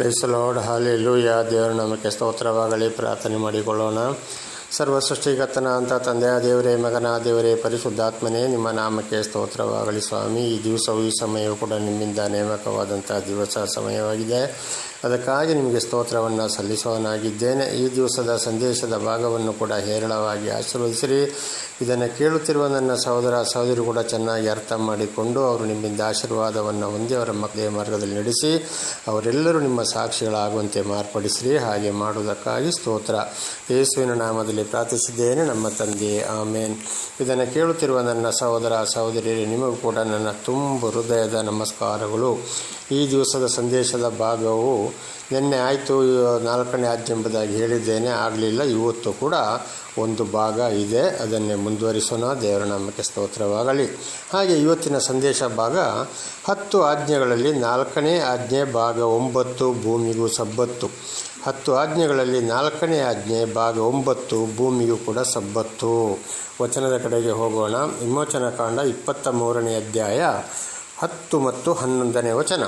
Price lord hallelujah ದೇವರ ನಮಗೆ ಸ್ತೋತ್ರವಾಗಲಿ. ಪ್ರಾರ್ಥನೆ ಮಾಡಿಕೊಳ್ಳೋಣ. ಸರ್ವ ಸೃಷ್ಟಿಗತನ ಅಂತ ತಂದೆಯ ದೇವರೇ, ಮಗನ, ದೇವರೇ, ಪರಿಶುದ್ಧಾತ್ಮನೇ, ನಿಮ್ಮ ನಾಮಕ್ಕೆ ಸ್ತೋತ್ರವಾಗಲಿ ಸ್ವಾಮಿ. ಈ ದಿವಸವು ಈ ಸಮಯವು ಕೂಡ ನಿಮ್ಮಿಂದ ನೇಮಕವಾದಂಥ ದಿವಸ, ಸಮಯವಾಗಿದೆ. ಅದಕ್ಕಾಗಿ ನಿಮಗೆ ಸ್ತೋತ್ರವನ್ನು ಸಲ್ಲಿಸುವನಾಗಿದ್ದೇನೆ ಈ ದಿವಸದ ಸಂದೇಶದ ಭಾಗವನ್ನು ಕೂಡ ಹೇರಳವಾಗಿ ಆಶೀರ್ವದಿಸಿರಿ. ಇದನ್ನು ಕೇಳುತ್ತಿರುವ ನನ್ನ ಸಹೋದರ ಸಹೋದರಿ ಕೂಡ ಚೆನ್ನಾಗಿ ಅರ್ಥ ಮಾಡಿಕೊಂಡು ಅವರು ನಿಮ್ಮಿಂದ ಆಶೀರ್ವಾದವನ್ನು ಹೊಂದಿ ಅವರ ಮಕ್ಕಳ ಮಾರ್ಗದಲ್ಲಿ ನಡೆಸಿ ಅವರೆಲ್ಲರೂ ನಿಮ್ಮ ಸಾಕ್ಷಿಗಳಾಗುವಂತೆ ಮಾರ್ಪಡಿಸಿರಿ. ಹಾಗೆ ಮಾಡುವುದಕ್ಕಾಗಿ ಸ್ತೋತ್ರ. ಯೇಸುವಿನ ನಾಮದಲ್ಲಿ ಪ್ರಾರ್ಥಿಸಿದ್ದೇನೆ. ನಮ್ಮ ತಂದೆ ಆಮೇನ್. ಇದನ್ನು ಕೇಳುತ್ತಿರುವ ನನ್ನ ಸಹೋದರ ಸಹೋದರಿಯರೇ, ನಿಮಗೂ ಕೂಡ ನನ್ನ ತುಂಬ ಹೃದಯದ ನಮಸ್ಕಾರಗಳು. ಈ ದಿವಸದ ಸಂದೇಶದ ಭಾಗವು ನಿನ್ನೆ ಆಯಿತು, ನಾಲ್ಕನೇ ಆಜ್ಞೆ ಎಂಬುದಾಗಿ ಹೇಳಿದ್ದೇನೆ. ಆಗಲಿಲ್ಲ, ಇವತ್ತು ಕೂಡ ಒಂದು ಭಾಗ ಇದೆ. ಅದನ್ನೇ ಮುಂದುವರಿಸೋಣ. ದೇವರ ನಾಮಕ್ಕೆ ಸ್ತೋತ್ರವಾಗಲಿ. ಹಾಗೆ ಇವತ್ತಿನ ಸಂದೇಶ ಭಾಗ, ಹತ್ತು ಆಜ್ಞೆಗಳಲ್ಲಿ ನಾಲ್ಕನೇ ಆಜ್ಞೆ, ಭಾಗ ಒಂಬತ್ತು, ಭೂಮಿಗೂ ಸಬ್ಬತ್ತು. ಹತ್ತು ಆಜ್ಞೆಗಳಲ್ಲಿ ನಾಲ್ಕನೇ ಆಜ್ಞೆ, ಭಾಗ ಒಂಬತ್ತು, ಭೂಮಿಗೂ ಕೂಡ ಸಬ್ಬತ್ತು. ವಚನದ ಕಡೆಗೆ ಹೋಗೋಣ. ವಿಮೋಚನ ಕಾಂಡ ಇಪ್ಪತ್ತ ಮೂರನೇ ಅಧ್ಯಾಯ ಹತ್ತು ಮತ್ತು ಹನ್ನೊಂದನೇ ವಚನ.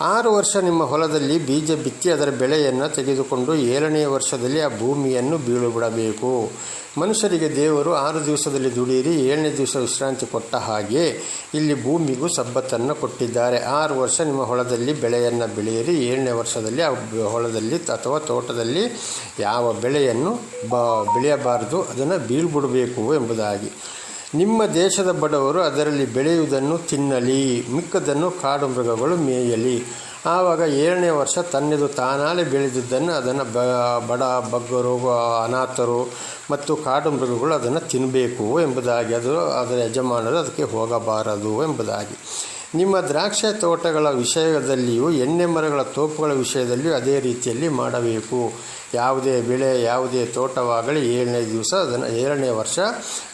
ಆರು ವರ್ಷ ನಿಮ್ಮ ಹೊಲದಲ್ಲಿ ಬೀಜ ಬಿತ್ತಿ ಅದರ ಬೆಳೆಯನ್ನು ತೆಗೆದುಕೊಂಡು ಏಳನೆಯ ವರ್ಷದಲ್ಲಿ ಆ ಭೂಮಿಯನ್ನು ಬೀಳುಬಿಡಬೇಕು. ಮನುಷ್ಯರಿಗೆ ದೇವರು ಆರು ದಿವಸದಲ್ಲಿ ದುಡಿಯಿರಿ, ಏಳನೇ ದಿವಸ ವಿಶ್ರಾಂತಿ ಕೊಟ್ಟ ಹಾಗೆ ಇಲ್ಲಿ ಭೂಮಿಗೂ ಸಬ್ಬತ್ತನ್ನು ಕೊಟ್ಟಿದ್ದಾರೆ. ಆರು ವರ್ಷ ನಿಮ್ಮ ಹೊಲದಲ್ಲಿ ಬೆಳೆಯನ್ನು ಬೆಳೆಯಿರಿ, ಏಳನೇ ವರ್ಷದಲ್ಲಿ ಆ ಹೊಲದಲ್ಲಿ ಅಥವಾ ತೋಟದಲ್ಲಿ ಯಾವ ಬೆಳೆಯನ್ನು ಬ, ಬೆಳೆಯಬಾರದು, ಅದನ್ನು ಬೀಳ್ಬಿಡಬೇಕು ಎಂಬುದಾಗಿ. ನಿಮ್ಮ ದೇಶದ ಬಡವರು ಅದರಲ್ಲಿ ಬೆಳೆಯುವುದನ್ನು ತಿನ್ನಲಿ, ಮಿಕ್ಕದನ್ನು ಕಾಡು ಮೃಗಗಳು ಮೇಯಲಿ. ಆವಾಗ ಏಳನೇ ವರ್ಷ ತನ್ನೆದು ತಾನಾಲೆ ಬೆಳೆದಿದ್ದನ್ನು ಅದನ್ನು ಬ, ಬಡ ಬಗ್ಗರು ಅನಾಥರು ಮತ್ತು ಕಾಡು ಮೃಗಗಳು ಅದನ್ನು ತಿನ್ನಬೇಕು ಎಂಬುದಾಗಿ, ಅದು ಅದರ ಯಜಮಾನರು ಅದಕ್ಕೆ ಹೋಗಬಾರದು ಎಂಬುದಾಗಿ. ನಿಮ್ಮ ದ್ರಾಕ್ಷಿ ತೋಟಗಳ ವಿಷಯದಲ್ಲಿಯೂ ಎಣ್ಣೆ ಮರಗಳ ತೋಪುಗಳ ವಿಷಯದಲ್ಲಿಯೂ ಅದೇ ರೀತಿಯಲ್ಲಿ ಮಾಡಬೇಕು. ಯಾವುದೇ ಬೆಳೆ, ಯಾವುದೇ ತೋಟವಾಗಲಿ ಏಳನೇ ದಿವಸ, ಅದನ್ನು ಏಳನೇ ವರ್ಷ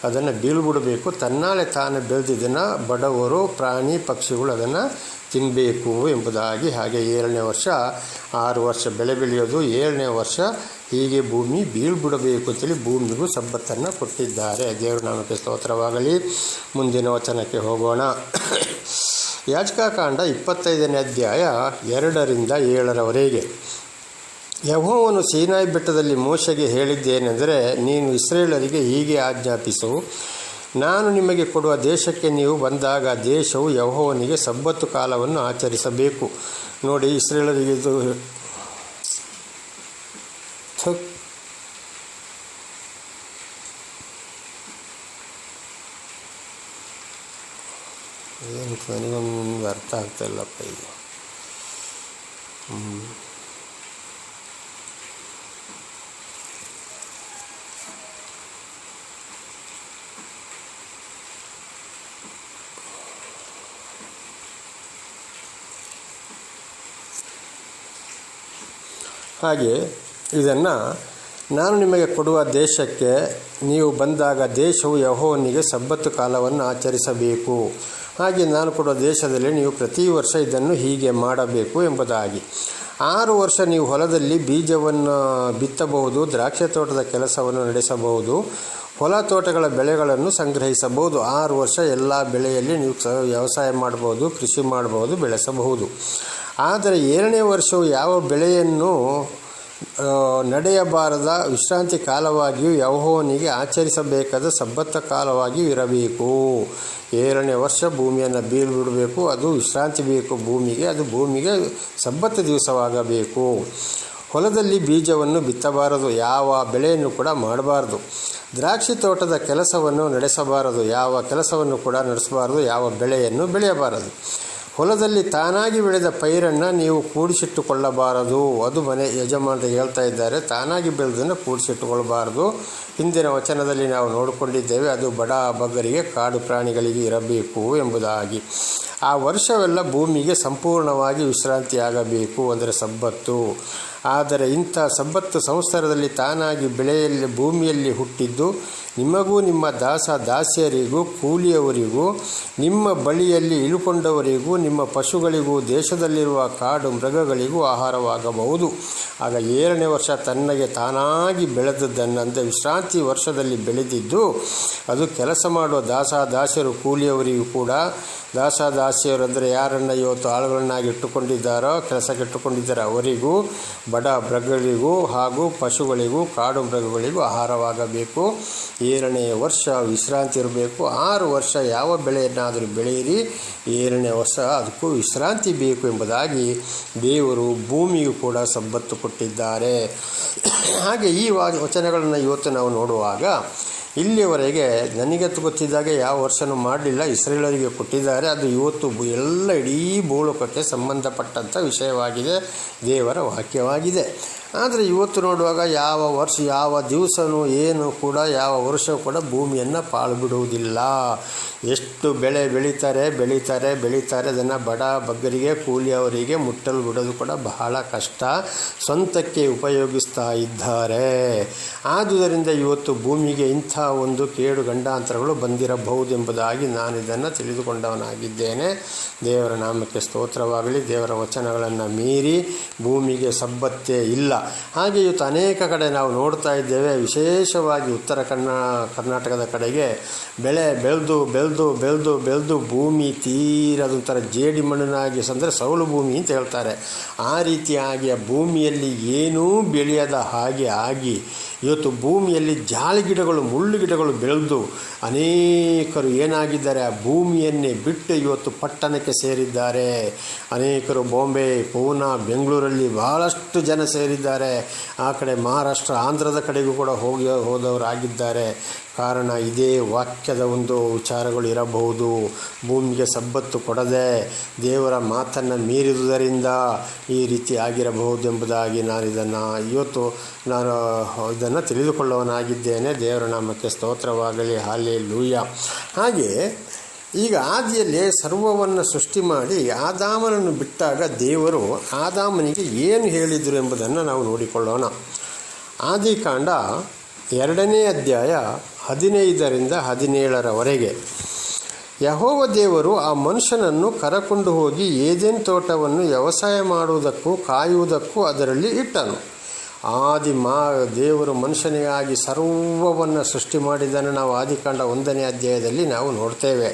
ಅದನ್ನು ಬೀಳ್ಬಿಡಬೇಕು. ತನ್ನಾಳೆ ತಾನು ಬೆಳೆದಿದ್ದನ್ನು ಬಡವರು, ಪ್ರಾಣಿ, ಪಕ್ಷಿಗಳು ಅದನ್ನು ತಿನ್ನಬೇಕು ಎಂಬುದಾಗಿ ಹಾಗೆ ಏಳನೇ ವರ್ಷ, ಆರು ವರ್ಷ ಬೆಳೆ ಬೆಳೆಯೋದು, ಏಳನೇ ವರ್ಷ ಹೀಗೆ ಭೂಮಿ ಬೀಳ್ಬಿಡಬೇಕು ಅಂತೇಳಿ ಭೂಮಿಗೂ ಸಬ್ಬತ್ತನ್ನು ಕೊಟ್ಟಿದ್ದಾರೆ. ದೇವರು ನಾಮಕ್ಕೆ ಸ್ತೋತ್ರವಾಗಲಿ. ಮುಂದಿನ ವಚನಕ್ಕೆ ಹೋಗೋಣ. ಯಾಚಕಾಕಾಂಡ ಇಪ್ಪತ್ತೈದನೇ ಅಧ್ಯಾಯ ಎರಡರಿಂದ ಏಳರವರೆಗೆ. ಯಹೋವನು ಸೀನಾಯಿ ಬೆಟ್ಟದಲ್ಲಿ ಮೋಶೆಗೆ ಹೇಳಿದ್ದೇನೆಂದರೆ, ನೀನು ಇಸ್ರೇಲರಿಗೆ ಹೀಗೆ ಆಜ್ಞಾಪಿಸು ನಾನು ನಿಮಗೆ ಕೊಡುವ ದೇಶಕ್ಕೆ ನೀವು ಬಂದಾಗ ದೇಶವು ಯಹೋವನಿಗೆ ಸಬ್ಬತ್ತು ಕಾಲವನ್ನು ಆಚರಿಸಬೇಕು ನೋಡಿ ಇಸ್ರೇಲರಿಗೆ ಇದು. ಏನು ನನಗೊಂದು ಅರ್ಥ ಆಗ್ತಾ ಇಲ್ಲಪ್ಪ ಇದು ಹಾಗೆ ಇದನ್ನು ನಾನು ನಿಮಗೆ ಕೊಡುವ ದೇಶಕ್ಕೆ ನೀವು ಬಂದಾಗ ದೇಶವು ಯಹೋವನಿಗೆ ಸಬ್ಬತ್ತು ಕಾಲವನ್ನು ಆಚರಿಸಬೇಕು. ಹಾಗೆ ನಾನು ಕೊಡುವ ದೇಶದಲ್ಲಿ ನೀವು ಪ್ರತಿ ವರ್ಷ ಇದನ್ನು ಹೀಗೆ ಮಾಡಬೇಕು ಎಂಬುದಾಗಿ. ಆರು ವರ್ಷ ನೀವು ಹೊಲದಲ್ಲಿ ಬೀಜವನ್ನು ಬಿತ್ತಬಹುದು, ದ್ರಾಕ್ಷಿ ತೋಟದ ಕೆಲಸವನ್ನು ನಡೆಸಬಹುದು, ಹೊಲ ತೋಟಗಳ ಬೆಳೆಗಳನ್ನು ಸಂಗ್ರಹಿಸಬಹುದು, ಆರು ವರ್ಷ ಎಲ್ಲ ಬೆಳೆಯಲ್ಲಿ ನೀವು ವ್ಯವಸಾಯ ಮಾಡಬಹುದು, ಕೃಷಿ ಮಾಡಬಹುದು, ಬೆಳೆಸಬಹುದು. ಆದರೆ ಏಳನೇ ವರ್ಷವು ಯಾವ ಬೆಳೆಯನ್ನು ನಡೆಯಬಾರದ ವಿಶ್ರಾಂತಿ ಕಾಲವಾಗಿಯೂ ಯಹೋವನಿಗೆ ಆಚರಿಸಬೇಕಾದ ಸಬ್ಬತ್ತ ಕಾಲವಾಗಿಯೂ ಇರಬೇಕು. ಏಳನೇ ವರ್ಷ ಭೂಮಿಯನ್ನು ಬೀಳ್ಬಿಡಬೇಕು, ಅದು ವಿಶ್ರಾಂತಿ ಬೇಕು ಭೂಮಿಗೆ, ಅದು ಭೂಮಿಗೆ ಸಬ್ಬತ್ತ ದಿವಸವಾಗಬೇಕು. ಹೊಲದಲ್ಲಿ ಬೀಜವನ್ನು ಬಿತ್ತಬಾರದು, ಯಾವ ಬೆಳೆಯನ್ನು ಕೂಡ ಮಾಡಬಾರದು. ದ್ರಾಕ್ಷಿ ತೋಟದ ಕೆಲಸವನ್ನು ನಡೆಸಬಾರದು, ಯಾವ ಕೆಲಸವನ್ನು ಕೂಡ ನಡೆಸಬಾರದು, ಯಾವ ಬೆಳೆಯನ್ನು ಬೆಳೆಯಬಾರದು. ಹೊಲದಲ್ಲಿ ತಾನಾಗಿ ಬೆಳೆದ ಪೈರನ್ನು ನೀವು ಕೂಡಿಸಿಟ್ಟುಕೊಳ್ಳಬಾರದು. ಅದು ಮನೆ ಯಜಮಾನರು ಹೇಳ್ತಾ ಇದ್ದಾರೆ ತಾನಾಗಿ ಬೆಳೆದನ್ನು ಕೂಡಿಸಿಟ್ಟುಕೊಳ್ಳಬಾರದು ಹಿಂದಿನ ವಚನದಲ್ಲಿ ನಾವು ನೋಡಿಕೊಂಡಿದ್ದೇವೆ, ಅದು ಬಡ ಬಗ್ಗರಿಗೆ ಕಾಡು ಪ್ರಾಣಿಗಳಿಗೆ ಇರಬೇಕು ಎಂಬುದಾಗಿ. ಆ ವರ್ಷವೆಲ್ಲ ಭೂಮಿಗೆ ಸಂಪೂರ್ಣವಾಗಿ ವಿಶ್ರಾಂತಿಯಾಗಬೇಕು ಅಂದರೆ ಸಬ್ಬತ್ತು. ಆದರೆ ಇಂಥ ಸಬ್ಬತ್ತು ಸಂವತ್ಸರದಲ್ಲಿ ತಾನಾಗಿ ಬೆಳೆಯಲ್ಲಿ, ಭೂಮಿಯಲ್ಲಿ ಹುಟ್ಟಿದ್ದು ನಿಮಗೂ ನಿಮ್ಮ ದಾಸ ದಾಸಿಯರಿಗೂ, ಕೂಲಿಯವರಿಗೂ, ನಿಮ್ಮ ಬಳಿಯಲ್ಲಿ ಇಳುಕೊಂಡವರಿಗೂ, ನಿಮ್ಮ ಪಶುಗಳಿಗೂ, ದೇಶದಲ್ಲಿರುವ ಕಾಡು ಮೃಗಗಳಿಗೂ ಆಹಾರವಾಗಬಹುದು. ಆಗ ಏಳನೇ ವರ್ಷ ತನ್ನಗೆ ತಾನಾಗಿ ಬೆಳೆದದ್ದನ್ನಂತೆ ವಿಶ್ರಾಂತಿ ವಿಶ್ರಾಂತಿ ವರ್ಷದಲ್ಲಿ ಬೆಳೆದಿದ್ದು, ಅದು ಕೆಲಸ ಮಾಡುವ ದಾಸ ದಾಸರು ಕೂಲಿಯವರಿಗೂ ಕೂಡ. ದಾಸ ದಾಸಿಯರು ಅಂದರೆ ಯಾರನ್ನು ಇವತ್ತು ಆಳುಗಳನ್ನಾಗಿ ಇಟ್ಟುಕೊಂಡಿದ್ದಾರೋ ಕೆಲಸಕ್ಕೆ ಇಟ್ಟುಕೊಂಡಿದ್ದಾರೆ ಅವರಿಗೂ, ಬಡ ಮೃಗಗಳಿಗೂ ಹಾಗೂ ಪಶುಗಳಿಗೂ, ಕಾಡು ಮೃಗಗಳಿಗೂ ಆಹಾರವಾಗಬೇಕು. ಏಳನೇ ವರ್ಷ ವಿಶ್ರಾಂತಿ ಇರಬೇಕು. ಆರು ವರ್ಷ ಯಾವ ಬೆಳೆಯನ್ನಾದರೂ ಬೆಳೆಯಿರಿ. ಏಳನೇ ವರ್ಷ ಅದಕ್ಕೂ ವಿಶ್ರಾಂತಿ ಬೇಕು ಎಂಬುದಾಗಿ ದೇವರು ಭೂಮಿಯೂ ಕೂಡ ಸಂಬತ್ತು ಕೊಟ್ಟಿದ್ದಾರೆ. ಹಾಗೆ ಈ ವಚನಗಳನ್ನು ಇವತ್ತು ನಾವು ನೋಡುವಾಗ ಇಲ್ಲಿಯವರೆಗೆ ನನಗೆ ಗೊತ್ತಿದ್ದಾಗೆ ಯಾವ ವರ್ಷನೂ ಮಾಡಲಿಲ್ಲ. ಇಸ್ರೇಲರಿಗೆ ಕೊಟ್ಟಿದ್ದಾರೆ. ಅದು ಇವತ್ತು ಎಲ್ಲ ಇಡೀ ಭೂಲೋಕಕ್ಕೆ ಸಂಬಂಧಪಟ್ಟಂಥ ವಿಷಯವಾಗಿದೆ. ದೇವರ ವಾಕ್ಯವಾಗಿದೆ. ಆದರೆ ಇವತ್ತು ನೋಡುವಾಗ ಯಾವ ವರ್ಷ, ಯಾವ ದಿವಸನೂ ಏನು ಕೂಡ, ಯಾವ ವರ್ಷ ಕೂಡ ಭೂಮಿಯನ್ನು ಪಾಳು ಬಿಡುವುದಿಲ್ಲ ಎಷ್ಟು ಬೆಳೆ ಬೆಳೀತಾರೆ ಬೆಳೀತಾರೆ ಬೆಳೀತಾರೆ, ಅದನ್ನು ಬಡ ಬಗ್ಗರಿಗೆ, ಕೂಲಿಯವರಿಗೆ ಮುಟ್ಟಲು ಬಿಡೋದು ಕೂಡ ಬಹಳ ಕಷ್ಟ. ಸ್ವಂತಕ್ಕೆ ಉಪಯೋಗಿಸ್ತಾ ಇದ್ದಾರೆ. ಆದುದರಿಂದ ಇವತ್ತು ಭೂಮಿಗೆ ಇಂಥ ಒಂದು ಕೇಡು ಗಂಡಾಂತರಗಳು ಬಂದಿರಬಹುದೆಂಬುದಾಗಿ ನಾನು ಇದನ್ನು ತಿಳಿದುಕೊಂಡವನಾಗಿದ್ದೇನೆ. ದೇವರ ನಾಮಕ್ಕೆ ಸ್ತೋತ್ರವಾಗಲಿ, ದೇವರ ವಚನಗಳನ್ನು ಮೀರಿ ಭೂಮಿಗೆ ಸಬ್ಬತ್ತೇ ಇಲ್ಲ. ಹಾಗೆ ಇವತ್ತು ಅನೇಕ ಕಡೆ ನಾವು ನೋಡ್ತಾ ಇದ್ದೇವೆ. ವಿಶೇಷವಾಗಿ ಉತ್ತರ ಕನ್ನಡ ಕರ್ನಾಟಕದ ಕಡೆಗೆ ಬೆಳೆ ಬೆಳೆದು ಬೆಳೆದು ಬೆಳೆದು ಬೆಳೆದು ಭೂಮಿ ತೀರದೊಂಥರ ಜೇಡಿ ಮಣ್ಣನಾಗಿ ಅಂದರೆ ಸೌಲು ಭೂಮಿ ಅಂತ ಹೇಳ್ತಾರೆ. ಆ ರೀತಿಯಾಗಿ ಆ ಭೂಮಿಯಲ್ಲಿ ಏನೂ ಬೆಳೆಯದ ಹಾಗೆ ಆಗಿ ಇವತ್ತು ಭೂಮಿಯಲ್ಲಿ ಜಾಲಿ ಗಿಡಗಳು, ಮುಳ್ಳು ಗಿಡಗಳು ಬೆಳೆದು ಅನೇಕರು ಏನಾಗಿದ್ದಾರೆ? ಆ ಭೂಮಿಯನ್ನೇ ಬಿಟ್ಟು ಇವತ್ತು ಪಟ್ಟಣಕ್ಕೆ ಸೇರಿದ್ದಾರೆ. ಅನೇಕರು ಬಾಂಬೆ, ಪೂನಾ, ಬೆಂಗಳೂರಲ್ಲಿ ಬಹಳಷ್ಟು ಜನ ಸೇರಿದ್ದಾರೆ. ಆ ಕಡೆ ಮಹಾರಾಷ್ಟ್ರ, ಆಂಧ್ರದ ಕಡೆಗೂ ಕೂಡ ಹೋಗಿ ಹೋದವರಾಗಿದ್ದಾರೆ. ಕಾರಣ ಇದೇ ವಾಕ್ಯದ ಒಂದು ವಿಚಾರಗಳು ಇರಬಹುದು. ಭೂಮಿಗೆ ಸಬ್ಬತ್ತು ಕೊಡದೆ ದೇವರ ಮಾತನ್ನು ಮೀರಿದುದರಿಂದ ಈ ರೀತಿ ಆಗಿರಬಹುದು ಎಂಬುದಾಗಿ ನಾನು ಇದನ್ನು ಇವತ್ತು ನಾನು ಇದನ್ನು ತಿಳಿದುಕೊಳ್ಳುವನಾಗಿದ್ದೇನೆ. ದೇವರ ನಾಮಕ್ಕೆ ಸ್ತೋತ್ರವಾಗಲಿ. ಹಾಲೆ ಲೂಯ ಹಾಗೆ ಈಗ ಆದಿಯಲ್ಲಿ ಸರ್ವವನ್ನು ಸೃಷ್ಟಿ ಮಾಡಿ ಆದಾಮನನ್ನು ಬಿಟ್ಟಾಗ ದೇವರು ಆದಾಮನಿಗೆ ಏನು ಹೇಳಿದರು ಎಂಬುದನ್ನು ನಾವು ನೋಡಿಕೊಳ್ಳೋಣ. ಆದಿಕಾಂಡ ಎರಡನೇ ಅಧ್ಯಾಯ ಹದಿನೈದರಿಂದ ಹದಿನೇಳರವರೆಗೆ. ಯಹೋವ ದೇವರು ಆ ಮನುಷ್ಯನನ್ನು ಕರಕೊಂಡು ಹೋಗಿ ಏದೇನ್ ತೋಟವನ್ನು ವ್ಯವಸಾಯ ಮಾಡುವುದಕ್ಕೂ ಕಾಯುವುದಕ್ಕೂ ಅದರಲ್ಲಿ ಇಟ್ಟನು. ಆದಿ ಮಾ ದೇವರು ಮನುಷ್ಯನಿಗಾಗಿ ಸರ್ವವನ್ನು ಸೃಷ್ಟಿ ಮಾಡಿದ್ದನ್ನು ನಾವು ಆದಿಕಾಂಡ ಒಂದನೇ ಅಧ್ಯಾಯದಲ್ಲಿ ನಾವು ನೋಡ್ತೇವೆ.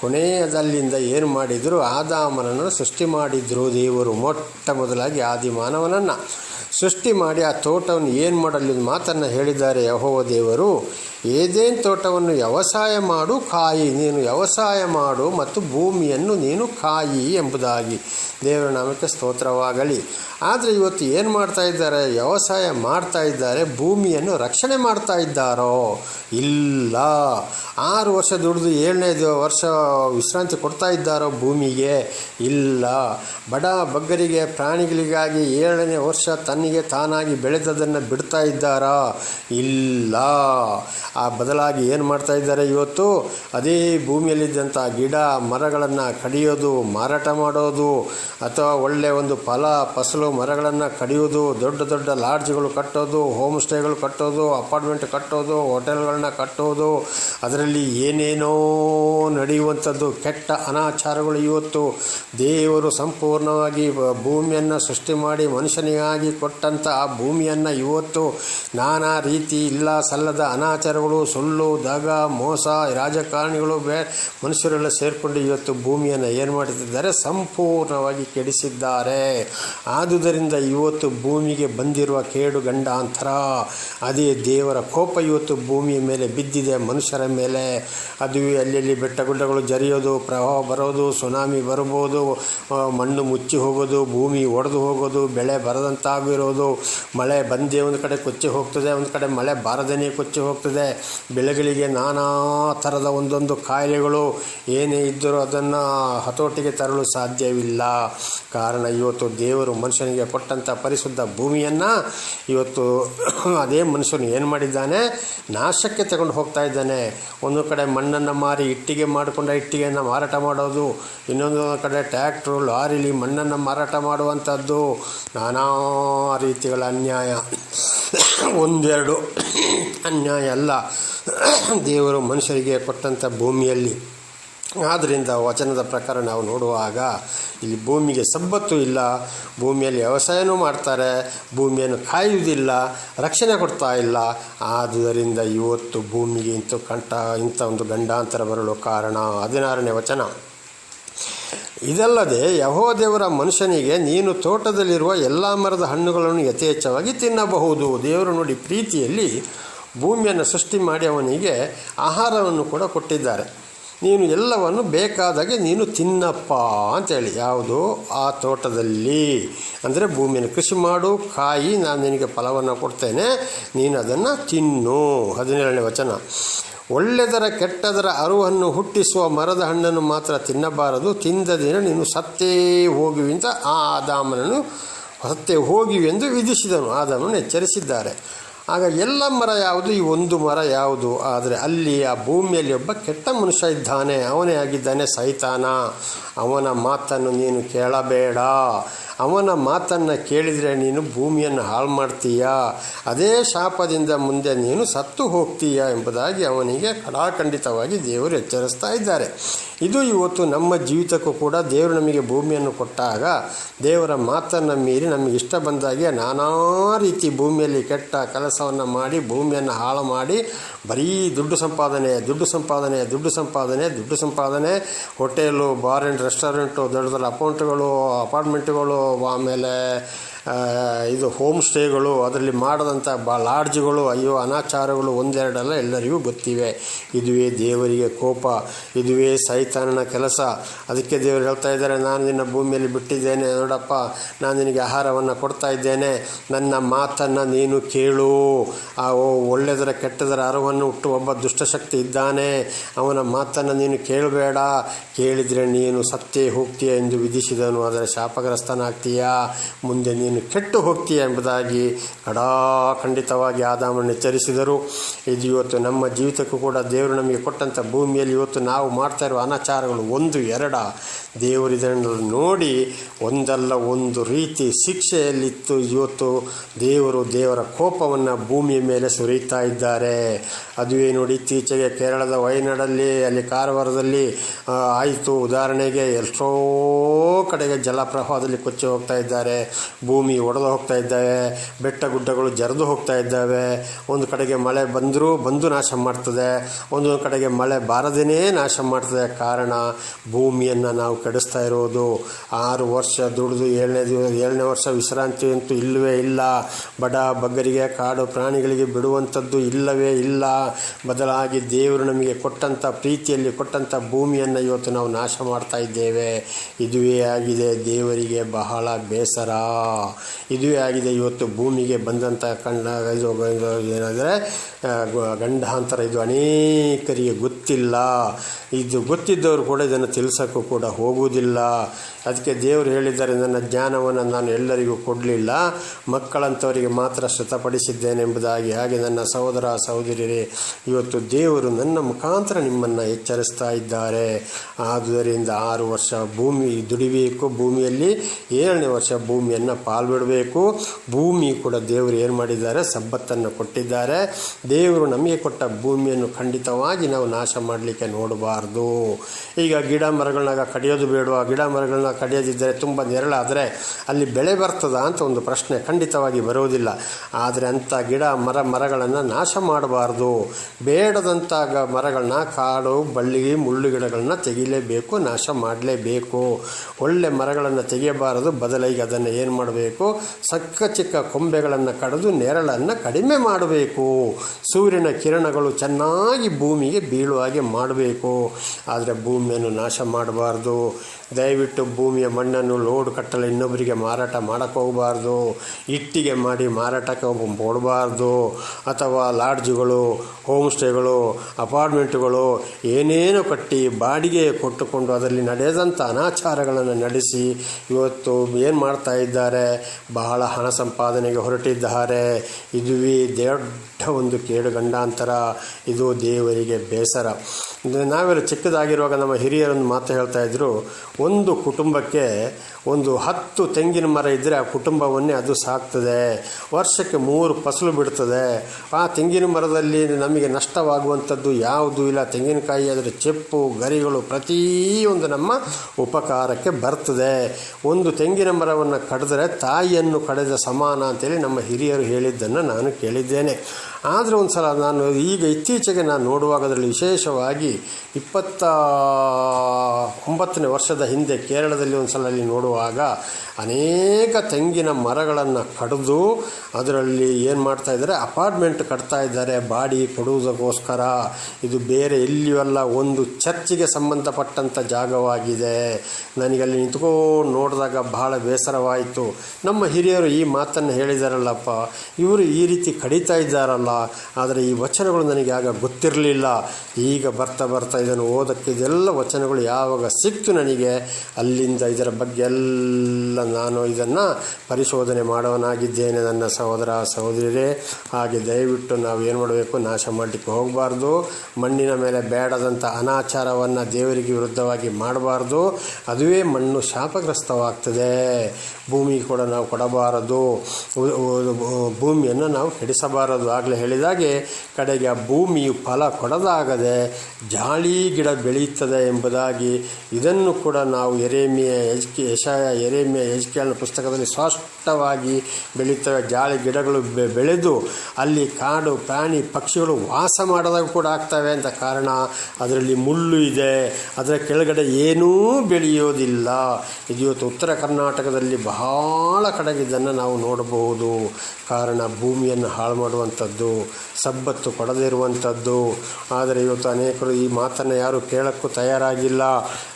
ಕೊನೆಯದಲ್ಲಿಂದ ಏನು ಮಾಡಿದರೂ? ಆದಾಮನನ್ನು ಸೃಷ್ಟಿ ಮಾಡಿದ್ರು ದೇವರು ಮೊಟ್ಟ ಮೊದಲಾಗಿ ಆದಿ ಮಾನವನನ್ನು ಸೃಷ್ಟಿ ಮಾಡಿ ಆ ತೋಟವನ್ನು ಏನು ಮಾಡಲು ಮಾತನ್ನು ಹೇಳಿದ್ದಾರೆ ಯಹೋವ ದೇವರು. ಏದೇನು ತೋಟವನ್ನು ವ್ಯವಸಾಯ ಮಾಡು, ಕಾಯಿ. ನೀನು ವ್ಯವಸಾಯ ಮಾಡು ಮತ್ತು ಭೂಮಿಯನ್ನು ನೀನು ಕಾಯಿ ಎಂಬುದಾಗಿ. ದೇವರ ನಾಮಕ್ಕೆ ಸ್ತೋತ್ರವಾಗಲಿ. ಆದರೆ ಇವತ್ತು ಏನು ಮಾಡ್ತಾ ಇದ್ದಾರೆ? ವ್ಯವಸಾಯ ಮಾಡ್ತಾ ಇದ್ದಾರೆ. ಭೂಮಿಯನ್ನು ರಕ್ಷಣೆ ಮಾಡ್ತಾ ಇದ್ದಾರೋ? ಇಲ್ಲ. ಆರು ವರ್ಷ ದುಡಿದು ಏಳನೇ ವರ್ಷ ವಿಶ್ರಾಂತಿ ಕೊಡ್ತಾ ಇದ್ದಾರೋ ಭೂಮಿಗೆ? ಇಲ್ಲ. ಬಡ ಬಗ್ಗರಿಗೆ, ಪ್ರಾಣಿಗಳಿಗಾಗಿ ಏಳನೇ ವರ್ಷ ತನ್ನಿಗೆ ತಾನಾಗಿ ಬೆಳೆದದನ್ನು ಬಿಡ್ತಾ ಇದ್ದಾರಾ? ಇಲ್ಲ. ಆ ಬದಲಾಗಿ ಏನು ಮಾಡ್ತಾ ಇದ್ದಾರೆ ಇವತ್ತು? ಅದೇ ಭೂಮಿಯಲ್ಲಿದ್ದಂಥ ಗಿಡ, ಮರಗಳನ್ನು ಕಡಿಯೋದು, ಮಾರಾಟ ಮಾಡೋದು, ಅಥವಾ ಒಳ್ಳೆಯ ಒಂದು ಫಲ, ಫಸಲು, ಮರಗಳನ್ನು ಕಡಿಯೋದು, ದೊಡ್ಡ ದೊಡ್ಡ ಲಾಡ್ಜ್ಗಳು ಕಟ್ಟೋದು, ಹೋಮ್ ಸ್ಟೇಗಳು ಕಟ್ಟೋದು, ಅಪಾರ್ಟ್ಮೆಂಟ್ ಕಟ್ಟೋದು, ಹೋಟೆಲ್ಗಳನ್ನ ಕಟ್ಟೋದು, ಅದರಲ್ಲಿ ಏನೇನೋ ನಡೆಯುವಂಥದ್ದು ಕೆಟ್ಟ ಅನಾಚಾರಗಳು ಇವತ್ತು. ದೇವರು ಸಂಪೂರ್ಣವಾಗಿ ಭೂಮಿಯನ್ನು ಸೃಷ್ಟಿ ಮಾಡಿ ಮನುಷ್ಯನಿಗಾಗಿ ಕೊಟ್ಟಂಥ ಭೂಮಿಯನ್ನು ಇವತ್ತು ನಾನಾ ರೀತಿ ಇಲ್ಲ ಸಲ್ಲದ ಅನಾಚಾರಗಳು, ಸುಳ್ಳು, ದಗ, ಮೋಸ, ರಾಜಕಾರಣಿಗಳು, ಬೇ, ಮನುಷ್ಯರೆಲ್ಲ ಸೇರಿಕೊಂಡು ಇವತ್ತು ಭೂಮಿಯನ್ನು ಏನು ಮಾಡುತ್ತಿದ್ದಾರೆ ಸಂಪೂರ್ಣವಾಗಿ ಕೆಡಿಸಿದ್ದಾರೆ. ಆದುದರಿಂದ ಇವತ್ತು ಭೂಮಿಗೆ ಬಂದಿರುವ ಕೇಡು ಗಂಡಾಂತರ, ಅದೇ ದೇವರ ಕೋಪ ಇವತ್ತು ಭೂಮಿಯ ಮೇಲೆ ಬಿದ್ದಿದೆ ಮನುಷ್ಯರ ಮೇಲೆ. ಅದು ಅಲ್ಲಿ ಬೆಟ್ಟ ಗುಡ್ಡಗಳು ಜರಿಯೋದು, ಪ್ರವಾಹ ಬರೋದು, ಸುನಾಮಿ ಬರ್ಬೋದು ಮಣ್ಣು ಮುಚ್ಚಿ ಹೋಗೋದು, ಭೂಮಿ ಒಡೆದು ಹೋಗೋದು, ಬೆಳೆ ಬರದಂತಾಗಿರೋದು ಮಳೆ ಬಂದೇ ಒಂದು ಕಡೆ ಕೊಚ್ಚಿ ಹೋಗ್ತದೆ, ಒಂದು ಕಡೆ ಮಳೆ ಬಾರದೇ ಕೊಚ್ಚಿ ಹೋಗ್ತದೆ. ಬೆಳೆಗಳಿಗೆ ನಾನಾ ಥರದ ಒಂದೊಂದು ಕಾಯಿಲೆಗಳು ಏನೇ ಇದ್ದರೂ ಅದನ್ನು ಹತೋಟಿಗೆ ತರಲು ಸಾಧ್ಯವಿಲ್ಲ. ಕಾರಣ ಇವತ್ತು ದೇವರು ಮನುಷ್ಯನಿಗೆ ಕೊಟ್ಟಂಥ ಪರಿಶುದ್ಧ ಭೂಮಿಯನ್ನು ಇವತ್ತು ಅದೇ ಮನುಷ್ಯನು ಏನು ಮಾಡಿದ್ದಾನೆ? ನಾಶಕ್ಕೆ ತಗೊಂಡು ಹೋಗ್ತಾ ಇದ್ದಾನೆ. ಒಂದು ಕಡೆ ಮಣ್ಣನ್ನು ಮಾರಿ ಇಟ್ಟಿಗೆ ಮಾಡಿಕೊಂಡ ಇಟ್ಟಿಗೆಯನ್ನು ಮಾರಾಟ ಮಾಡೋದು, ಇನ್ನೊಂದು ಕಡೆ ಟ್ಯಾಕ್ಟ್ರು ಲಾರಿಲಿ ಮಣ್ಣನ್ನು ಮಾರಾಟ ಮಾಡುವಂಥದ್ದು. ನಾನಾ ರೀತಿಗಳ ಅನ್ಯಾಯ. ಒಂದೆರಡು ಅನ್ಯಾಯ ಅಲ್ಲ. ದೇವರು ಮನುಷ್ಯರಿಗೆ ಕೊಟ್ಟಂಥ ಭೂಮಿಯಲ್ಲಿ ಆದ್ದರಿಂದ ವಚನದ ಪ್ರಕಾರ ನಾವು ನೋಡುವಾಗ ಇಲ್ಲಿ ಭೂಮಿಗೆ ಸಬ್ಬತ್ತು ಇಲ್ಲ, ಭೂಮಿಯಲ್ಲಿ ವ್ಯವಸಾಯನೂ ಮಾಡ್ತಾರೆ, ಭೂಮಿಯನ್ನು ಕಾಯುವುದಿಲ್ಲ, ರಕ್ಷಣೆ ಕೊಡ್ತಾ ಇಲ್ಲ. ಆದುದರಿಂದ ಇವತ್ತು ಭೂಮಿಗೆ ಇಂಥ ಕಂಠ, ಇಂಥ ಒಂದು ಗಂಡಾಂತರ ಬರಲು ಕಾರಣ ಹದಿನಾರನೇ ವಚನ. ಇದಲ್ಲದೆ ಯಹೋ ದೇವರ ಮನುಷ್ಯನಿಗೆ ನೀನು ತೋಟದಲ್ಲಿರುವ ಎಲ್ಲ ಮರದ ಹಣ್ಣುಗಳನ್ನು ಯಥೇಚ್ಛವಾಗಿ ತಿನ್ನಬಹುದು. ದೇವರು ನೋಡಿ ಪ್ರೀತಿಯಲ್ಲಿ ಭೂಮಿಯನ್ನು ಸೃಷ್ಟಿ ಮಾಡಿ ಅವನಿಗೆ ಆಹಾರವನ್ನು ಕೂಡ ಕೊಟ್ಟಿದ್ದಾರೆ. ನೀನು ಎಲ್ಲವನ್ನು ಬೇಕಾದಾಗೆ ನೀನು ತಿನ್ನಪ್ಪ ಅಂತೇಳಿ ಯಾವುದು? ಆ ತೋಟದಲ್ಲಿ. ಅಂದರೆ ಭೂಮಿಯನ್ನು ಕೃಷಿ ಮಾಡು, ಕಾಯಿ, ನಾನು ನಿನಗೆ ಫಲವನ್ನು ಕೊಡ್ತೇನೆ, ನೀನು ಅದನ್ನು ತಿನ್ನು. ಹದಿನೇಳನೇ ವಚನ. ಒಳ್ಳೆದರ ಕೆಟ್ಟದರ ಅರುವನ್ನು ಹುಟ್ಟಿಸುವ ಮರದ ಹಣ್ಣನ್ನು ಮಾತ್ರ ತಿನ್ನಬಾರದು. ತಿಂದ ದಿನ ನೀನು ಸತ್ತೇ ಹೋಗುವಿಂತ ಆ ಆದಾಮನನ್ನು, ಸತ್ತೇ ಹೋಗಿವೆಂದು ವಿಧಿಸಿದನು. ಆದಾಮನನ್ನು ಎಚ್ಚರಿಸಿದ್ದಾರೆ. ಆಗ ಎಲ್ಲ ಮರ ಯಾವುದು? ಈ ಒಂದು ಮರ ಯಾವುದು? ಆದರೆ ಅಲ್ಲಿ ಆ ಭೂಮಿಯಲ್ಲಿ ಒಬ್ಬ ಕೆಟ್ಟ ಮನುಷ್ಯ ಇದ್ದಾನೆ. ಅವನೇ ಆಗಿದ್ದಾನೆ ಸೈತಾನ. ಅವನ ಮಾತನ್ನು ನೀನು ಕೇಳಬೇಡ. ಅವನ ಮಾತನ್ನು ಕೇಳಿದರೆ ನೀನು ಭೂಮಿಯನ್ನು ಹಾಳು ಮಾಡ್ತೀಯ. ಅದೇ ಶಾಪದಿಂದ ಮುಂದೆ ನೀನು ಸತ್ತು ಹೋಗ್ತೀಯ ಎಂಬುದಾಗಿ ಅವನಿಗೆ ಕಡಾಖಂಡಿತವಾಗಿ ದೇವರು ಎಚ್ಚರಿಸ್ತಾ ಇದ್ದಾರೆ. ಇದು ಇವತ್ತು ನಮ್ಮ ಜೀವಿತಕ್ಕೂ ಕೂಡ ದೇವರು ನಮಗೆ ಭೂಮಿಯನ್ನು ಕೊಟ್ಟಾಗ ದೇವರ ಮಾತನ್ನು ಮೀರಿ ನಮಗೆ ಇಷ್ಟ ಬಂದಾಗೆ ನಾನಾ ರೀತಿ ಭೂಮಿಯಲ್ಲಿ ಕೆಟ್ಟ ಕೆಲಸವನ್ನು ಮಾಡಿ, ಭೂಮಿಯನ್ನು ಹಾಳು ಮಾಡಿ, ಬರೀ ದುಡ್ಡು ಸಂಪಾದನೆ ದುಡ್ಡು ಸಂಪಾದನೆ ದುಡ್ಡು ಸಂಪಾದನೆ ದುಡ್ಡು ಸಂಪಾದನೆ, ಹೋಟೆಲು, ಬಾರ್ ಆ್ಯಂಡ್ ರೆಸ್ಟೋರೆಂಟು, ದೊಡ್ಡ ದೊಡ್ಡ ಅಕೌಂಟ್ಗಳು, ಅಪಾರ್ಟ್ಮೆಂಟ್ಗಳು, ಆಮೇಲೆ ಇದು ಹೋಮ್ ಸ್ಟೇಗಳು, ಅದರಲ್ಲಿ ಮಾಡಿದಂಥ ಬ, ಲಾಡ್ಜ್ಗಳು, ಅಯ್ಯೋ, ಅನಾಚಾರಗಳು ಒಂದೆರಡಲ್ಲ ಎಲ್ಲರಿಗೂ ಗೊತ್ತಿವೆ. ಇದುವೇ ದೇವರಿಗೆ ಕೋಪ, ಇದುವೇ ಸೈತಾನನ ಕೆಲಸ. ಅದಕ್ಕೆ ದೇವರು ಹೇಳ್ತಾ ಇದ್ದಾರೆ, ನಾನು ನಿನ್ನ ಭೂಮಿಯಲ್ಲಿ ಬಿಟ್ಟಿದ್ದೇನೆ, ನೋಡಪ್ಪ, ನಾನು ನಿನಗೆ ಆಹಾರವನ್ನು ಕೊಡ್ತಾ ಇದ್ದೇನೆ. ನನ್ನ ಮಾತನ್ನು ನೀನು ಕೇಳು. ಆ, ಓ ಒಳ್ಳೆಯದರ ಕೆಟ್ಟದರ ಅರವನ್ನು ಹುಟ್ಟು ಒಬ್ಬ ದುಷ್ಟಶಕ್ತಿ ಇದ್ದಾನೆ. ಅವನ ಮಾತನ್ನು ನೀನು ಕೇಳಬೇಡ. ಕೇಳಿದರೆ ನೀನು ಸತ್ತೇ ಹೋಗ್ತೀಯ ಎಂದು ವಿಧಿಸಿದನು. ಅದರ ಶಾಪಗ್ರಸ್ತನಾಗ್ತೀಯಾ. ಮುಂದೆ ನೀನು ಕೆಟ್ಟು ಹೋಗ್ತೀಯ ಎಂಬುದಾಗಿ ಕಡಾಖಂಡಿತವಾಗಿ ಆದಾಮನ್ನು ಎಚ್ಚರಿಸಿದರು. ಇದು ಇವತ್ತು ನಮ್ಮ ಜೀವಿತಕ್ಕೂ ಕೂಡ ದೇವರು ನಮಗೆ ಕೊಟ್ಟಂಥ ಭೂಮಿಯಲ್ಲಿ ಇವತ್ತು ನಾವು ಮಾಡ್ತಾ ಇರುವ ಅನಾಚಾರಗಳು ಒಂದು, ಎರಡ ದೇವರು ಇದನ್ನು ನೋಡಿ ಒಂದಲ್ಲ ಒಂದು ರೀತಿ ಶಿಕ್ಷೆಯಲ್ಲಿತ್ತು ಇವತ್ತು ದೇವರು ದೇವರ ಕೋಪವನ್ನು ಭೂಮಿಯ ಮೇಲೆ ಸುರಿಯುತ್ತಾ ಇದ್ದಾರೆ. ಅದುವೇ ನೋಡಿ ಇತ್ತೀಚೆಗೆ ಕೇರಳದ ವಯನಾಡಲ್ಲಿ, ಅಲ್ಲಿ ಕಾರವಾರದಲ್ಲಿ ಆಯಿತು. ಉದಾಹರಣೆಗೆ ಎಷ್ಟೋ ಕಡೆಗೆ ಜಲಪ್ರವಾಹದಲ್ಲಿ ಕೊಚ್ಚಿ ಹೋಗ್ತಾ ಇದ್ದಾರೆ. ಭೂಮಿ ಒಡೆದು ಹೋಗ್ತಾ ಇದ್ದಾವೆ. ಬೆಟ್ಟ ಗುಡ್ಡಗಳು ಜರಿದು ಹೋಗ್ತಾ ಇದ್ದಾವೆ. ಒಂದು ಕಡೆಗೆ ಮಳೆ ಬಂದರೂ ಬಂದು ನಾಶ ಮಾಡ್ತದೆ. ಒಂದೊಂದು ಕಡೆಗೆ ಮಳೆ ಬಾರದೇ ನಾಶ ಮಾಡ್ತದೆ. ಕಾರಣ ಭೂಮಿಯನ್ನು ನಾವು ಕೆಡಿಸ್ತಾ ಇರೋದು. ಆರು ವರ್ಷ ದುಡಿದು ಏಳನೇ ದಿವ ಏಳನೇ ವರ್ಷ ವಿಶ್ರಾಂತಿ ಅಂತೂ ಇಲ್ಲವೇ ಇಲ್ಲ. ಬಡ ಬಗ್ಗರಿಗೆ, ಕಾಡು ಪ್ರಾಣಿಗಳಿಗೆ ಬಿಡುವಂಥದ್ದು ಇಲ್ಲವೇ ಇಲ್ಲ. ಬದಲಾಗಿ ದೇವರು ನಮಗೆ ಕೊಟ್ಟಂಥ ಪ್ರೀತಿಯಲ್ಲಿ ಕೊಟ್ಟಂಥ ಭೂಮಿಯನ್ನು ಇವತ್ತು ನಾವು ನಾಶ ಮಾಡ್ತಾ ಇದ್ದೇವೆ. ಇದುವೇ ಆಗಿದೆ ದೇವರಿಗೆ ಬಹಳ ಬೇಸರ. ಇದುವೇ ಆಗಿದೆ ಇವತ್ತು ಭೂಮಿಗೆ ಬಂದಂಥ ಕಂಡ ಇದು ಏನಾದರೆ ಗಂಡಾಂತರ. ಇದು ಅನೇಕರಿಗೆ ಗೊತ್ತಿಲ್ಲ. ಇದು ಗೊತ್ತಿದ್ದವರು ಕೂಡ ಇದನ್ನು ತಿಳಿಸೋಕ್ಕೂ ಕೂಡ ಹೋಗುವುದಿಲ್ಲ ಅದಕ್ಕೆ ದೇವರು ಹೇಳಿದ್ದಾರೆ, ನನ್ನ ಜ್ಞಾನವನ್ನು ನಾನು ಎಲ್ಲರಿಗೂ ಕೊಡಲಿಲ್ಲ ಮಕ್ಕಳಂಥವರಿಗೆ ಮಾತ್ರ ಶತಪಡಿಸಿದ್ದೇನೆಂಬುದಾಗಿ ಹಾಗೆ ನನ್ನ ಸಹೋದರ ಸಹೋದರಿಯರೇ, ಇವತ್ತು ದೇವರು ನನ್ನ ಮುಖಾಂತರ ನಿಮ್ಮನ್ನು ಎಚ್ಚರಿಸ್ತಾ ಇದ್ದಾರೆ. ಆದುದರಿಂದ ಆರು ವರ್ಷ ಭೂಮಿ ದುಡಿಬೇಕು. ಭೂಮಿಯಲ್ಲಿ ಏಳನೇ ವರ್ಷ ಭೂಮಿಯನ್ನು ಪಾಲ್ಬಿಡಬೇಕು. ಭೂಮಿ ಕೂಡ ದೇವರು ಏನು ಮಾಡಿದ್ದಾರೆ, ಸಬ್ಬತ್ತನ್ನು ಕೊಟ್ಟಿದ್ದಾರೆ. ದೇವರು ನಮಗೆ ಕೊಟ್ಟ ಭೂಮಿಯನ್ನು ಖಂಡಿತವಾಗಿ ನಾವು ನಾಶ ಮಾಡಲಿಕ್ಕೆ ನೋಡಬಾರ್ದು. ಈಗ ಗಿಡ ಮರಗಳನ್ನಾಗ ಕಡಿಯೋದು ಬೇಡವಾ? ಗಿಡ ಮರಗಳನ್ನ ಕಡಿಯೋದಿದ್ದರೆ ತುಂಬ ನೆರಳಾದರೆ ಅಲ್ಲಿ ಬೆಳೆ ಬರ್ತದಾ ಅಂತ ಒಂದು ಪ್ರಶ್ನೆ ಖಂಡಿತವಾಗಿ ಬರುವುದಿಲ್ಲ. ಆದರೆ ಅಂಥ ಗಿಡ, ಮರ, ಮರಗಳನ್ನು ನಾಶ ಮಾಡಬಾರ್ದು. ಬೇಡದಂಥ ಮರಗಳನ್ನ ಕಾಡು, ಬಳ್ಳಿ, ಮುಳ್ಳು ಗಿಡಗಳನ್ನ ತೆಗಿಲೇಬೇಕು, ನಾಶ ಮಾಡಲೇಬೇಕು. ಒಳ್ಳೆ ಮರಗಳನ್ನು ತೆಗೆಯಬಾರದು, ಬದಲಿಗೆ ಅದನ್ನು ಏನು ಮಾಡಬೇಕು? ಸಕ್ಕ ಚಿಕ್ಕ ಕೊಂಬೆಗಳನ್ನು ಕಡಿದು ನೆರಳನ್ನು ಕಡಿಮೆ ಮಾಡಬೇಕು. ಸೂರ್ಯನ ಕಿರಣಗಳು ಚೆನ್ನಾಗಿ ಭೂಮಿಗೆ ಬೀಳುವ ಹಾಗೆ ಮಾಡಬೇಕು. ಆದರೆ ಭೂಮಿಯನ್ನು ನಾಶ ಮಾಡಬಾರ್ದು. ದಯವಿಟ್ಟು ಭೂಮಿಯ ಮಣ್ಣನ್ನು ಲೋಡ್ ಕಟ್ಟಲು ಇನ್ನೊಬ್ಬರಿಗೆ ಮಾರಾಟ ಮಾಡಕ್ಕೆ ಹೋಗಬಾರ್ದು. ಇಟ್ಟಿಗೆ ಮಾಡಿ ಮಾರಾಟಕ್ಕೆ ಕೊಡಬಾರ್ದು ಅಥವಾ ಲಾಡ್ಜುಗಳು ಹೋಮ್ ಸ್ಟೇಗಳು ಅಪಾರ್ಟ್ಮೆಂಟುಗಳು ಏನೇನು ಕಟ್ಟಿ ಬಾಡಿಗೆ ಕೊಟ್ಟುಕೊಂಡು ಅದರಲ್ಲಿ ನಡೆದಂಥ ಅನಾಚಾರಗಳನ್ನು ನಡೆಸಿ ಇವತ್ತು ಏನು ಮಾಡ್ತಾ ಇದ್ದಾರೆ? ಬಹಳ ಹಣ ಸಂಪಾದನೆಗೆ ಹೊರಟಿದ್ದಾರೆ. ಇದುವೇ ದೊಡ್ಡ ಒಂದು ಕೇಡು ಗಂಡಾಂತರ ಇದು ದೇವರಿಗೆ ಬೇಸರ. ನಾವೆಲ್ಲ ಚಿಕ್ಕದಾಗಿರುವಾಗ ನಮ್ಮ ಹಿರಿಯರೊಂದು ಮಾತು ಹೇಳ್ತಾ ಇದ್ರು ಒಂದು ಕುಟುಂಬಕ್ಕೆ ಒಂದು ಹತ್ತು ತೆಂಗಿನ ಮರ ಇದ್ದರೆ ಆ ಕುಟುಂಬವನ್ನೇ ಅದು ಸಾಕ್ತದೆ. ವರ್ಷಕ್ಕೆ ಮೂರು ಫಸಲು ಬಿಡ್ತದೆ. ಆ ತೆಂಗಿನ ಮರದಲ್ಲಿ ನಮಗೆ ನಷ್ಟವಾಗುವಂಥದ್ದು ಯಾವುದೂ ಇಲ್ಲ. ತೆಂಗಿನಕಾಯಿ ಅದರ ಚೆಪ್ಪು, ಗರಿಗಳು ಪ್ರತಿಯೊಂದು ನಮ್ಮ ಉಪಕಾರಕ್ಕೆ ಬರ್ತದೆ. ಒಂದು ತೆಂಗಿನ ಮರವನ್ನು ಕಡಿದ್ರೆ ತಾಯಿಯನ್ನು ಕಡೆದ ಸಮಾನ ಅಂತೇಳಿ ನಮ್ಮ ಹಿರಿಯರು ಹೇಳಿದ್ದನ್ನು ನಾನು ಕೇಳಿದ್ದೇನೆ. ಆದರೆ ಒಂದು ಸಲ ನಾನು ಈಗ ಇತ್ತೀಚೆಗೆ ನಾನು ನೋಡುವಾಗ ಅದರಲ್ಲಿ ವಿಶೇಷವಾಗಿ ಇಪ್ಪತ್ತ ಒಂಬತ್ತನೇ ವರ್ಷದ ಹಿಂದೆ ಕೇರಳದಲ್ಲಿ ಒಂದು ಸಲ ಅಲ್ಲಿ ನೋಡುವಾಗ ಅನೇಕ ತೆಂಗಿನ ಮರಗಳನ್ನು ಕಡಿದು ಅದರಲ್ಲಿ ಏನು ಮಾಡ್ತಾ ಇದ್ದಾರೆ? ಅಪಾರ್ಟ್ಮೆಂಟ್ ಕಟ್ತಾ ಇದ್ದಾರೆ. ಬಾಡಿ ಕೊಡುವುದಕ್ಕೋಸ್ಕರ. ಇದು ಬೇರೆ ಎಲ್ಲಿಯೂ ಒಂದು ಚರ್ಚಿಗೆ ಸಂಬಂಧಪಟ್ಟಂಥ ಜಾಗವಾಗಿದೆ. ನನಗೆ ಅಲ್ಲಿ ನಿಂತ್ಕೊಂಡು ನೋಡಿದಾಗ ಬಹಳ ಬೇಸರವಾಯಿತು. ನಮ್ಮ ಹಿರಿಯರು ಈ ಮಾತನ್ನು ಹೇಳಿದಾರಲ್ಲಪ್ಪ, ಇವರು ಈ ರೀತಿ ಕಡಿತಾ ಇದ್ದಾರಲ್ಲ, ಆದರೆ ಈ ವಚನಗಳು ನನಗೆ ಆಗ ಗೊತ್ತಿರಲಿಲ್ಲ. ಈಗ ಬರ್ತಾ ಬರ್ತಾ ಇದನ್ನು ಓದಕ್ಕೆ ಇದೆಲ್ಲ ವಚನಗಳು ಯಾವಾಗ ಸಿಕ್ತು ನನಗೆ? ಅಲ್ಲಿಂದ ಇದರ ಬಗ್ಗೆ ಎಲ್ಲ ನಾನು ಇದನ್ನು ಪರಿಶೋಧನೆ ಮಾಡುವನಾಗಿದ್ದೇನೆ ನನ್ನ ಸಹೋದರ ಸಹೋದರಿಯರೇ. ಹಾಗೆ ದಯವಿಟ್ಟು ನಾವು ಏನು ಮಾಡಬೇಕು? ನಾಶ ಮಾಡಲಿಕ್ಕೆ ಹೋಗಬಾರ್ದು. ಮಣ್ಣಿನ ಮೇಲೆ ಬೇಡದಂಥ ಅನಾಚಾರವನ್ನು ದೇವರಿಗೆ ವಿರುದ್ಧವಾಗಿ ಮಾಡಬಾರ್ದು. ಅದುವೇ ಮಣ್ಣು ಶಾಪಗ್ರಸ್ತವಾಗ್ತದೆ. ಭೂಮಿ ಕೂಡ ನಾವು ಕೊಡಬಾರದು. ಭೂಮಿಯನ್ನು ನಾವು ಕೆಡಿಸಬಾರದು. ಆಗಲೇ ಹೇಳಿದಾಗೆ ಕಡೆಗೆ ಆ ಭೂಮಿಯು ಫಲ ಕೊಡದಾಗದೆ ಜಾಳಿ ಗಿಡ ಬೆಳೆಯುತ್ತದೆ ಎಂಬುದಾಗಿ ಇದನ್ನು ಕೂಡ ನಾವು ಎರೇಮಿಯ ಎಜ್ಕೆ ಯಶಾಯ ಎರೆಮೆ, ಎಜ್ಕೇಲ್ನ ಪುಸ್ತಕದಲ್ಲಿ ಸ್ಪಷ್ಟವಾಗಿ ಬೆಳೀತವೆ. ಜಾಳಿ ಗಿಡಗಳು ಬೆಳೆದು ಅಲ್ಲಿ ಕಾಡು, ಪ್ರಾಣಿ, ಪಕ್ಷಿಗಳು ವಾಸ ಮಾಡಿದಾಗ ಕೂಡ ಆಗ್ತವೆ ಅಂತ ಕಾರಣ ಅದರಲ್ಲಿ ಮುಳ್ಳು ಇದೆ. ಅದರ ಕೆಳಗಡೆ ಏನೂ ಬೆಳೆಯೋದಿಲ್ಲ. ಇವತ್ತು ಉತ್ತರ ಕರ್ನಾಟಕದಲ್ಲಿ ಬಹಳ ಕಡೆಗೆ ನಾವು ನೋಡಬಹುದು. ಕಾರಣ ಭೂಮಿಯನ್ನು ಹಾಳು ಮಾಡುವಂಥದ್ದು, ಸಬ್ಬತ್ತು ಕೊಡದೇ ಇರುವಂಥದ್ದು ಆದರೆ ಇವತ್ತು ಅನೇಕರು ಈ ಮಾತನ್ನು ಯಾರು ಕೇಳೋಕ್ಕೂ ತಯಾರಾಗಿಲ್ಲ.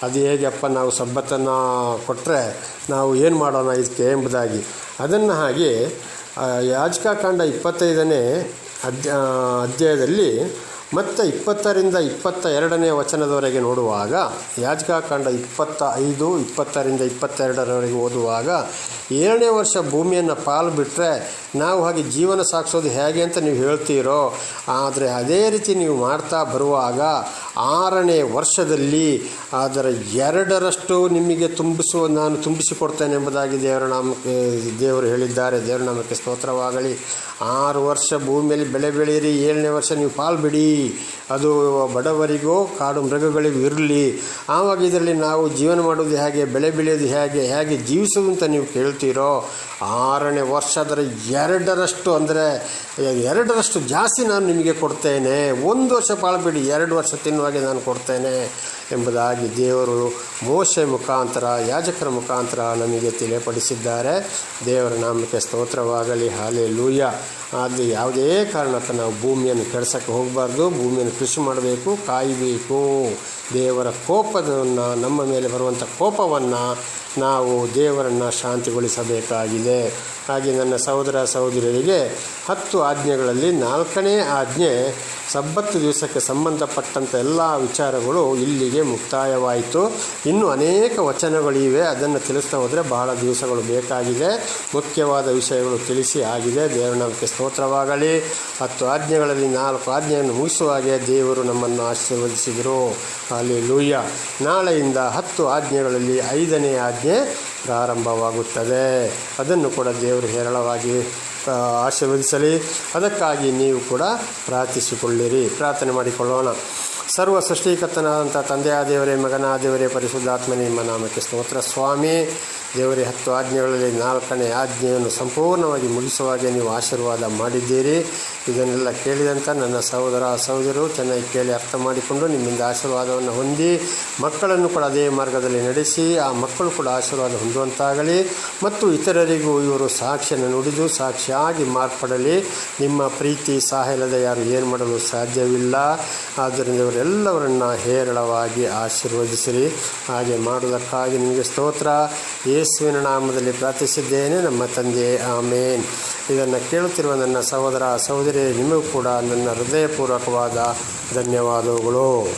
ಅದು ಹೇಗೆಪ್ಪ ನಾವು ಸಬ್ಬತ್ತನ್ನು ಕೊಟ್ಟರೆ ನಾವು ಏನು ಮಾಡೋಣ ಇದಕ್ಕೆ ಎಂಬುದಾಗಿ. ಅದನ್ನು ಹಾಗೆ ಯಾಜಕಾಕಾಂಡ ಇಪ್ಪತ್ತೈದನೇ ಅಧ್ಯ ಅಧ್ಯಾಯದಲ್ಲಿ ಮತ್ತು ಇಪ್ಪತ್ತರಿಂದ ಇಪ್ಪತ್ತ ಎರಡನೇ ವಚನದವರೆಗೆ ನೋಡುವಾಗ ಯಾಜಕಕಾಂಡ ಇಪ್ಪತ್ತ ಐದು ಇಪ್ಪತ್ತರಿಂದ ಇಪ್ಪತ್ತೆರಡರವರೆಗೆ ಓದುವಾಗ, ಏಳನೇ ವರ್ಷ ಭೂಮಿಯನ್ನು ಪಾಲು ಬಿಟ್ಟರೆ ನಾವು ಹಾಗೆ ಜೀವನ ಸಾಗಿಸೋದು ಹೇಗೆ ಅಂತ ನೀವು ಹೇಳ್ತೀರೋ, ಆದರೆ ಅದೇ ರೀತಿ ನೀವು ಮಾಡ್ತಾ ಬರುವಾಗ ಆರನೇ ವರ್ಷದಲ್ಲಿ ಅದರ ಎರಡರಷ್ಟು ನಿಮಗೆ ತುಂಬಿಸುವ, ನಾನು ತುಂಬಿಸಿಕೊಡ್ತೇನೆ ಎಂಬುದಾಗಿ ದೇವರ ನಾಮಕ್ಕೆ ದೇವರು ಹೇಳಿದ್ದಾರೆ. ದೇವರ ನಾಮಕ್ಕೆ ಸ್ತೋತ್ರವಾಗಲಿ. ಆರು ವರ್ಷ ಭೂಮಿಯಲ್ಲಿ ಬೆಳೆ ಬೆಳೆಯಿರಿ, ಏಳನೇ ವರ್ಷ ನೀವು ಪಾಲು ಬಿಡಿ. ಅದು ಬಡವರಿಗೋ ಕಾಡು ಮೃಗಗಳಿಗೂ ಇರಲಿ. ಆವಾಗ ಇದರಲ್ಲಿ ನಾವು ಜೀವನ ಮಾಡೋದು ಹೇಗೆ, ಬೆಳೆ ಬೆಳೆಯೋದು ಹೇಗೆ ಹೇಗೆ ಜೀವಿಸೋದು ಅಂತ ನೀವು ಕೇಳ್ತೀರೋ, ಆರನೇ ವರ್ಷ ಅದರ ಎರಡರಷ್ಟು ಅಂದರೆ, ಎರಡರಷ್ಟು ಜಾಸ್ತಿ ನಾನು ನಿಮಗೆ ಕೊಡ್ತೇನೆ. ಒಂದು ವರ್ಷ ಪಾಳ್ಬೇಡಿ, ಎರಡು ವರ್ಷ ತಿನ್ನುವಾಗೆ ನಾನು ಕೊಡ್ತೇನೆ ಎಂಬುದಾಗಿ ದೇವರು ಮೋಶೆ ಮುಖಾಂತರ, ಯಾಜಕರ ಮುಖಾಂತರ ನಮಗೆ ತಿಳಿಯಪಡಿಸಿದ್ದಾರೆ. ದೇವರ ನಾಮಕ್ಕೆ ಸ್ತೋತ್ರವಾಗಲಿ. ಹಾಲೆ ಲೂಯ್ಯ ಆದರೆ ಯಾವುದೇ ಕಾರಣಕ್ಕೆ ನಾವು ಭೂಮಿಯನ್ನು ಕೆಡ್ಸೋಕ್ಕೆ ಹೋಗಬಾರ್ದು. ಭೂಮಿಯನ್ನು ಕೃಷಿ ಮಾಡಬೇಕು ಕಾಯಬೇಕು. ದೇವರ ಕೋಪವನ್ನು ನಮ್ಮ ಮೇಲೆ ಬರುವಂಥ ಕೋಪವನ್ನು ನಾವು ದೇವರನ್ನು ಶಾಂತಿಗೊಳಿಸಬೇಕಾಗಿದೆ. ಹಾಗೆ ನನ್ನ ಸಹೋದರ ಸಹೋದರಿಯರಿಗೆ ಹತ್ತು ಆಜ್ಞೆಗಳಲ್ಲಿ ನಾಲ್ಕನೇ ಆಜ್ಞೆ ಸಬ್ಬತ್ತು ದಿವಸಕ್ಕೆ ಸಂಬಂಧಪಟ್ಟಂಥ ಎಲ್ಲ ವಿಚಾರಗಳು ಇಲ್ಲಿಗೆ ಮುಕ್ತಾಯವಾಯಿತು. ಇನ್ನು ಅನೇಕ ವಚನಗಳಿವೆ, ಅದನ್ನು ತಿಳಿಸ್ತಾ ಹೋದರೆ ಬಹಳ ದಿವಸಗಳು ಬೇಕಾಗಿದೆ. ಮುಖ್ಯವಾದ ವಿಷಯಗಳು ತಿಳಿಸಿ ಆಗಿದೆ. ದೇವರ ನಮಗೆ ಸ್ತೋತ್ರವಾಗಲಿ. ಹತ್ತು ಆಜ್ಞೆಗಳಲ್ಲಿ ನಾಲ್ಕು ಆಜ್ಞೆಯನ್ನು ಮುಗಿಸುವ ಹಾಗೆ ದೇವರು ನಮ್ಮನ್ನು ಆಶೀರ್ವದಿಸಿದರು. ಅಲ್ಲಿ ಲೂಯ್ಯ ನಾಳೆಯಿಂದ ಹತ್ತು ಆಜ್ಞೆಗಳಲ್ಲಿ ಐದನೇ ಆಜ್ಞೆ ಪ್ರಾರಂಭವಾಗುತ್ತದೆ. ಅದನ್ನು ಕೂಡ ದೇವರು ಹೇರಳವಾಗಿ ಆಶೀರ್ವದಿಸಲಿ. ಅದಕ್ಕಾಗಿ ನೀವು ಕೂಡ ಪ್ರಾರ್ಥಿಸಿಕೊಳ್ಳಿರಿ. ಪ್ರಾರ್ಥನೆ ಮಾಡಿಕೊಳ್ಳೋಣ. ಸರ್ವ ಸೃಷ್ಟಿಕರ್ತನಾದಂಥ ತಂದೆಯಾದೇವರೇ ದೇವರೇ, ಮಗನ ದೇವರೇ, ಪರಿಶುದ್ಧಾತ್ಮನೇ, ನಿಮ್ಮ ನಾಮಕ್ಕೆ ಸ್ತೋತ್ರ. ಸ್ವಾಮಿ, ದೇವರೇ, ಹತ್ತು ಆಜ್ಞೆಗಳಲ್ಲಿ ನಾಲ್ಕನೇ ಆಜ್ಞೆಯನ್ನು ಸಂಪೂರ್ಣವಾಗಿ ಮುಗಿಸುವಾಗೆ ನೀವು ಆಶೀರ್ವಾದ ಮಾಡಿದ್ದೀರಿ. ಇದನ್ನೆಲ್ಲ ಕೇಳಿದಂಥ ನನ್ನ ಸಹೋದರ ಸಹೋದರರು ಚೆನ್ನಾಗಿ ಕೇಳಿ ಅರ್ಥ ಮಾಡಿಕೊಂಡು ನಿಮ್ಮಿಂದ ಆಶೀರ್ವಾದವನ್ನು ಹೊಂದಿ ಮಕ್ಕಳನ್ನು ಕೂಡ ಅದೇ ಮಾರ್ಗದಲ್ಲಿ ನಡೆಸಿ, ಆ ಮಕ್ಕಳು ಕೂಡ ಆಶೀರ್ವಾದ ಹೊಂದುವಂತಾಗಲಿ. ಮತ್ತು ಇತರರಿಗೂ ಇವರು ಸಾಕ್ಷಿಯನ್ನು ನುಡಿದು ಸಾಕ್ಷಿಯಾಗಿ ಮಾರ್ಪಡಲಿ. ನಿಮ್ಮ ಪ್ರೀತಿ ಸಹಾಯಲ್ಲದೆ ಯಾರು ಏನು ಮಾಡಲು ಸಾಧ್ಯವಿಲ್ಲ. ಆದ್ದರಿಂದ ಇವರೆಲ್ಲವರನ್ನು ಹೇರಳವಾಗಿ ಆಶೀರ್ವದಿಸಿರಿ. ಹಾಗೆ ಮಾಡುವುದಕ್ಕಾಗಿ ನಿಮಗೆ ಸ್ತೋತ್ರ. ಯೇಸುವಿನ ನಾಮದಲ್ಲಿ ಪ್ರಾರ್ಥಿಸಿದ್ದೇನೆ. ನಮ್ಮ ತಂದೆ ಆಮೇನ್. ಇದನ್ನು ಕೇಳುತ್ತಿರುವ ನನ್ನ ಸಹೋದರ ಸಹೋದರಿ ನಿಮಗೂ ಕೂಡ ನನ್ನ ಹೃದಯಪೂರ್ವಕವಾದ ಧನ್ಯವಾದಗಳು.